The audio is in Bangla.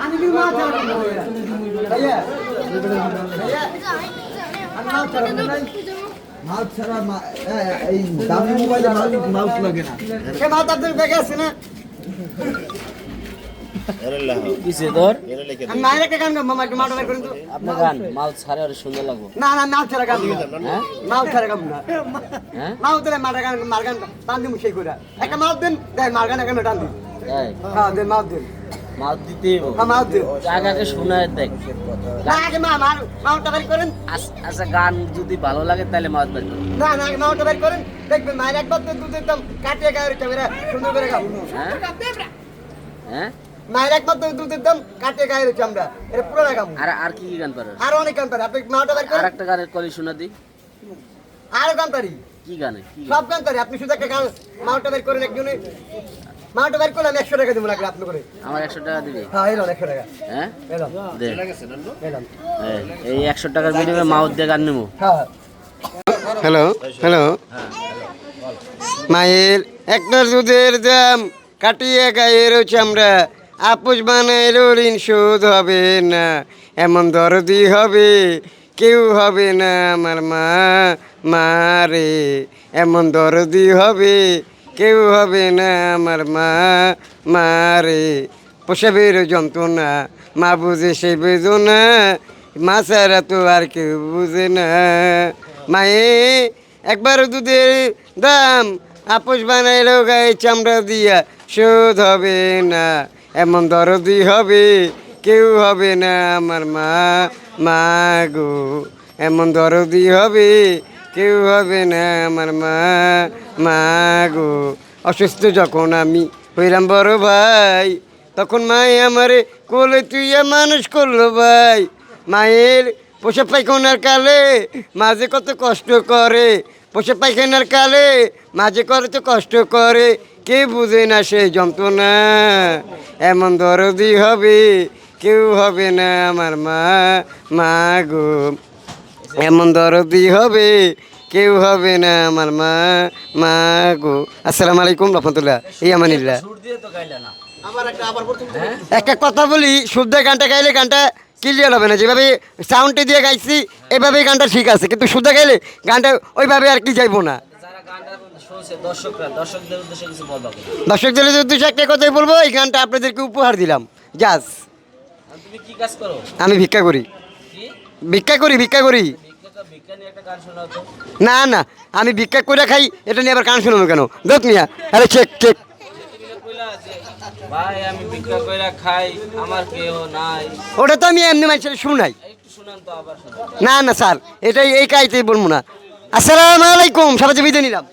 আমি ছাড়া খাব না। ভাইয়া মাছ ছাড়া খাব ছাড়া মা- এই দামি মাউস- লাগে না আছে না মাল সুন্দর লাগবো না না মাছ ছাড়া। হ্যাঁ মাছ ছাড়া হ্যাঁ মাছ দিলে মাঠা গান মার গান একটা দেয় মার গান টান দিন হ্যাঁ মাছ দেন মাল দিতেই মাছ দেন শোনায় দেখ। না আগে মা বের করেন। আচ্ছা গান যদি ভালো লাগে তাহলে মাছ বের করো। না না আগে বের করেন। দেখবেন মায়ের একবার তো দুধ একদম কাটিয়ে গায়ে ক্যামেরা সুন্দর করে গাবো হ্যাঁ? হ্যাঁ? মায়ের একবার তো দুধ একদম কাটিয়ে এটা পুরো আর আর কি গান পারো? আরও অনেক গান পারি। আপনি বের করেন। একটা গানের কলি শোনা দি। আরও গান পারি। কি গানে? সব গান পারি। আপনি শুধু একটা গান বের করেন একজনে। করলে আমি একশো টাকা দেবো লাগলে আপনি করে আমার একশো টাকা দিবি? হ্যাঁ এলাম একশো টাকা। হ্যাঁ? এলাম এলাম এই, একশো টাকার বিনিময়ে মাউথ দিয়ে গান নেব। হ্যাঁ। Hello hello. মায়ের একটা দুধের দাম কাটিয়ে গায়ের চামড়া। আপোষ বানাইলেও ঋণ শোধ হবে না। এমন দরদি হবে কেউ হবে না আমার মা মারে এমন দরদি হবে কেউ হবে না আমার মা মারে প্রসবের যন্ত্রণা, মা বুঝে সে বেদনা মা ছাড়া তো আর কেউ বুঝে না। মায়ে, একবার দুধের দাম আপোষ বানাইলেও গায়ে চামড়া দিয়া, শোধ হবে না। এমন দরদি হবে, কেউ হবে না আমার মা মা গো। এমন দরদি হবে কেউ হবে না আমার মা মা গো? অসুস্থ যখন আমি হইলাম বড় ভাই, তখন মায়ে আমারে কোলে তুইয়া মানুষ করল ভাই। মায়ের পোষা পায়খানার কালে মাঝে কত কষ্ট করে পোষা পায়খানার কালে মাঝে করে তো কষ্ট করে, কে বুঝে না সেই যন্ত্রণা? এমন দরদি হবে, কেউ হবে না আমার মা মা গো। এমন দরদি হবে কেউ হবে না আমার মা মা গো। আসসালাম আলাইকুম রহমতুল্লাহ না। একটা কথা। বলি শুদ্ধ গানটা গাইলে গানটা ক্লিয়ার হবে না। যেভাবে সাউন্ডটি দিয়ে গাইছি এভাবেই গানটা ঠিক আছে। কিন্তু শুদ্ধ গাইলে গানটা ওইভাবে আর কি যাইবো না। যারা গানটা শুনছে দর্শকরা দর্শকদের উদ্দেশ্যে একটা কথাই বলব এই গানটা আপনাদেরকে উপহার দিলাম। জাস আর তুমি কি কাজ করো? আমি ভিক্ষা করি। ভিক্ষা করি ভিক্ষা করি। নিয়ে না না আমি ভিক্ষা করে খাই এটা নিয়ে আবার গান শুনব কেন? দোক মিয়া আরে চেক চেক তুমি কইলা যে ভাই আমি ভিক্ষা কইরা খাই আমার কেউ নাই। ওটা তো আমি এমনি মানুষের শুনাই না না স্যার এটাই এই কাইতেই বলব না। আসসালামু আলাইকুম সবাই বিদায় নিলাম।